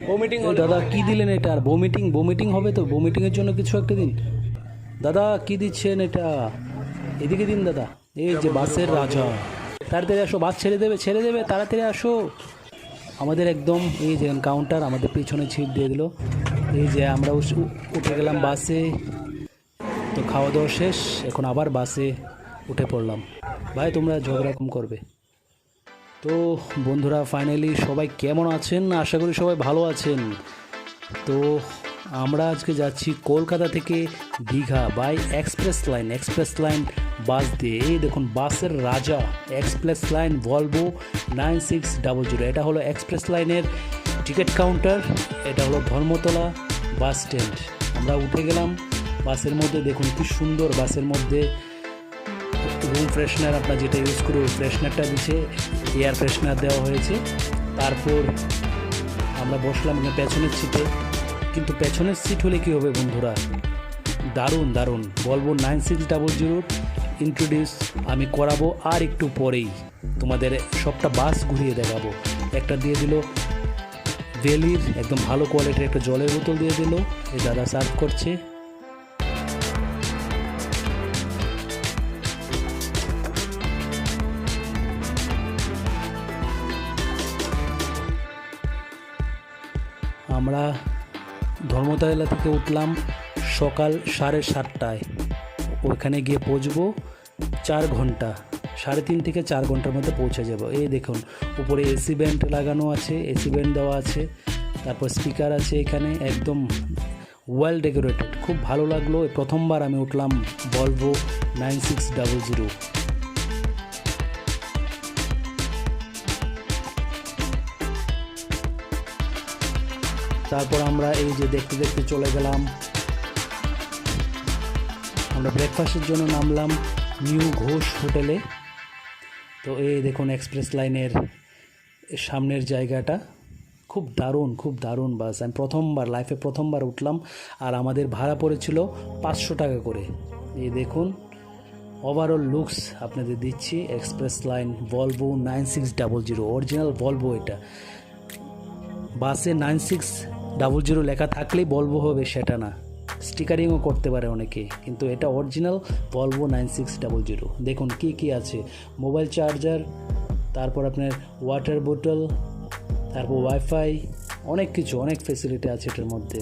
Vomiting দাদা কি দিলেন এটা? আর বমিটিং বমিটিং হবে তো? বমিটিং এর জন্য কিছু একটা দিন। দাদা কি দিচ্ছেন এটা? এদিকে দিন দাদা। এই যে বাসের রাজা। তাড়াতাড়ি আসো বাস ছেড়ে দেবে ছেড়ে দেবে তাড়াতাড়ি আসো। আমাদের একদম এই যে কাউন্টার আমাদের পিছনে ছিট দিয়ে দিল। এই যে আমরা উঠে গেলাম বাসে। তো খাওয়া দাওয়া শেষ এখন আবার বাসে উঠে পড়লাম। ভাই তোমরা ঝগড়া কম করবে। তো বন্ধুরা ফাইনালি সবাই কেমন আছেন? আশা করি সবাই ভালো আছেন। তো আমরা আজকে যাচ্ছি কলকাতা থেকে Digha by Express Line Express Line bus দিয়ে, এই দেখুন, বাসের রাজা Express Line Volvo nine six double zero এটা হলো এক্সপ্রেস লাইনের টিকিট কাউন্টার এটা হলো ধর্মতলা বাস স্ট্যান্ড আমরা উঠে গেলাম, বাসের মধ্যে দেখুন কি সুন্দর বাসের মধ্যে রুম ফ্রেশনার আপনার যেটা ইউজ করে ওই ফ্রেশনারটা দিচ্ছে এয়ার ফ্রেশনার দেওয়া হয়েছে। তারপর আমরা বসলাম পেছনের সিটে কিন্তু পেছনের সিট হলে কী হবে বন্ধুরা? দারুণ দারুণ। বলব nine six double zero introduce আমি করাবো আর একটু পরেই। তোমাদের সবটা বাস ঘুরিয়ে দেখাবো। একটা দিয়ে দিল ভ্যালির একদম ভালো কোয়ালিটির একটা জলের বোতল দিয়ে দিল। এই দাদা সার্ভ করছে। আমরা ধর্মতলা থেকে উঠলাম সকাল সাড়ে সাতটায়। ওইখানে গিয়ে পৌঁছবো চার ঘণ্টা, সাড়ে তিন থেকে চার ঘণ্টার মধ্যে পৌঁছে যাব। এই দেখুন, উপরে এসি ব্যান্ড লাগানো আছে, এসি ব্যান্ড দেওয়া আছে, তারপর স্পিকার আছে এখানে, একদম ওয়েল ডেকোরেটেড খুব ভালো লাগল প্রথমবার আমি উঠলাম Volvo nine six double zero তারপর আমরা এই যে দেখতে দেখতে চলে গেলাম। আমরা ব্রেকফাস্টের জন্য নামলাম নিউ ঘোষ হোটেলে। তো এই দেখুন এক্সপ্রেস লাইনের সামনের জায়গাটা। খুব দারুণ খুব দারুণ বাস আমি প্রথমবার লাইফে প্রথমবার উঠলাম আর আমাদের ভাড়া পড়েছিল পাঁচশো টাকা করে। এই দেখুন ওভারঅল লুকস আপনাদের দিচ্ছি। Express Line Volvo nine six double zero original Volvo এটা। বাসে নাইন সিক্স ডাবল জিরো লেখা থাকলেই বলব হবে সেটা না। স্টিকারিংও করতে পারে অনেকে, কিন্তু এটা অরিজিনাল বলব নাইন সিক্স ডাবল জিরো দেখুন কী কী আছে। মোবাইল চার্জার তারপর আপনার ওয়াটার বোতল তারপর ওয়াইফাই অনেক কিছু, অনেক ফেসিলিটি আছে এটার মধ্যে।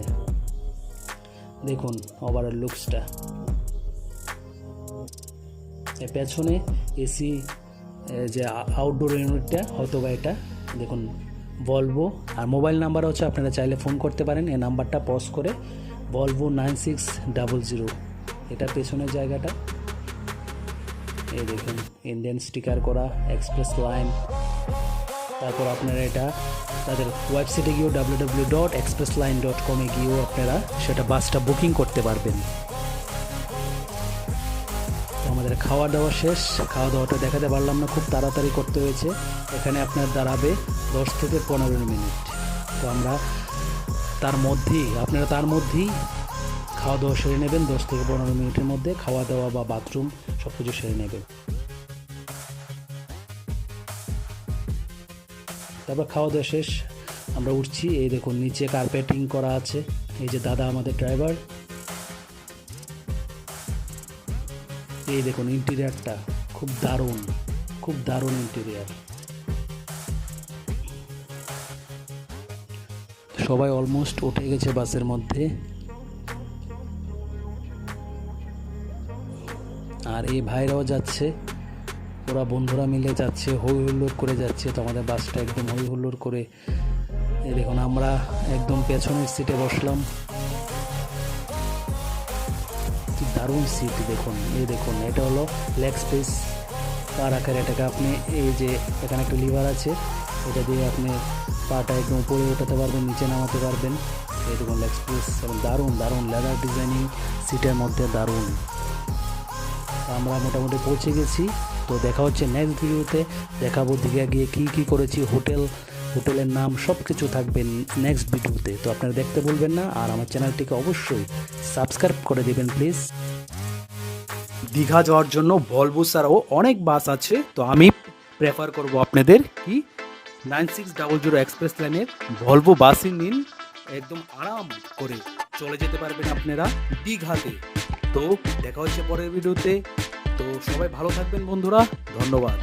দেখুন ওভারঅল লুকসটা এর পেছনে এসি যে আউটডোর ইউনিটটা হয়তো বা এটা। দেখুন। বলব আর মোবাইল নাম্বার হচ্ছে আপনারা চাইলে ফোন করতে পারেন। এই নাম্বারটা পজ করে বলব নাইন সিক্স ডাবল জিরো এটা পেছনের জায়গাটা। এই দেখুন ইন্ডিয়ান স্টিকার করা এক্সপ্রেস লাইন তারপর আপনারা এটা, তাদের ওয়েবসাইটে গিয়েও W W dot Express Line dot কমে গিয়েও আপনারা সেটা বাসটা বুকিং করতে পারবেন। খাওয়া দাওয়া শেষ খাওয়া দাওয়াটা দেখাতে পারলাম না, খুব তাড়াতাড়ি করতে হয়েছে। এখানে আপনার দাঁড়াবে দশ থেকে পনেরো মিনিট। তো আমরা তার মধ্যেই, আপনারা তার মধ্যেই খাওয়া দাওয়া সেরে নেবেন, দশ থেকে পনেরো মিনিটের মধ্যে খাওয়া দাওয়া বা বাথরুম সব কিছু সেরে নেবেন। তারপর খাওয়া দাওয়া শেষ, আমরা উঠছি, এই দেখুন, নিচে কার্পেটিং করা আছে। এই যে দাদা আমাদের ড্রাইভার এই দেখুন ইন্টেরিয়ারটা খুব দারুণ খুব দারুণ ইন্টেরিয়ার সবাই অলমোস্ট উঠে গেছে বাসের মধ্যে। আর এই ভাইরাও যাচ্ছে, ওরা বন্ধুরা মিলে যাচ্ছে হই হুল্লোড় করে যাচ্ছে। তো আমাদের বাসটা একদম হই হুল্লোড় করে দেখুন, আমরা একদম পেছনের সিটে বসলাম। দারুণ সিট দেখুন। এই দেখুন, এটা হলো লেগ স্পেস পা রাখার এটাকে আপনি এই যে এখানে একটা লিভার আছে, এটা দিয়ে আপনি পাটা একদম উপরে উঠাতে পারবেন, নিচে নামাতে পারবেন। এই দেখুন লেগ স্পেস এবং দারুণ দারুণ লেদার ডিজাইনিং সিটের মধ্যে দারুণ। আমরা মোটামুটি পৌঁছে গেছি। তো দেখা হচ্ছে নেক্সট ভিডিওতে দেখাবো দীঘা গিয়ে কী কী করেছি হোটেল হোটেলের নাম সব কিছু থাকবে নেক্সট ভিডিওতে তো আপনারা দেখতে বলবেন না, আর আমার চ্যানেলটিকে অবশ্যই সাবস্ক্রাইব করে দেবেন প্লিজ দীঘা যাওয়ার জন্য ভলভো ছাড়াও অনেক বাস আছে, তো আমি প্রেফার করব আপনাদের কি? Nine six double zero Express লাইনের ভলভো বাসই নিন, একদম আরাম করে চলে যেতে পারবেন আপনারা দীঘাতে। তো দেখা হচ্ছে পরের ভিডিওতে তো সবাই ভালো থাকবেন বন্ধুরা, ধন্যবাদ।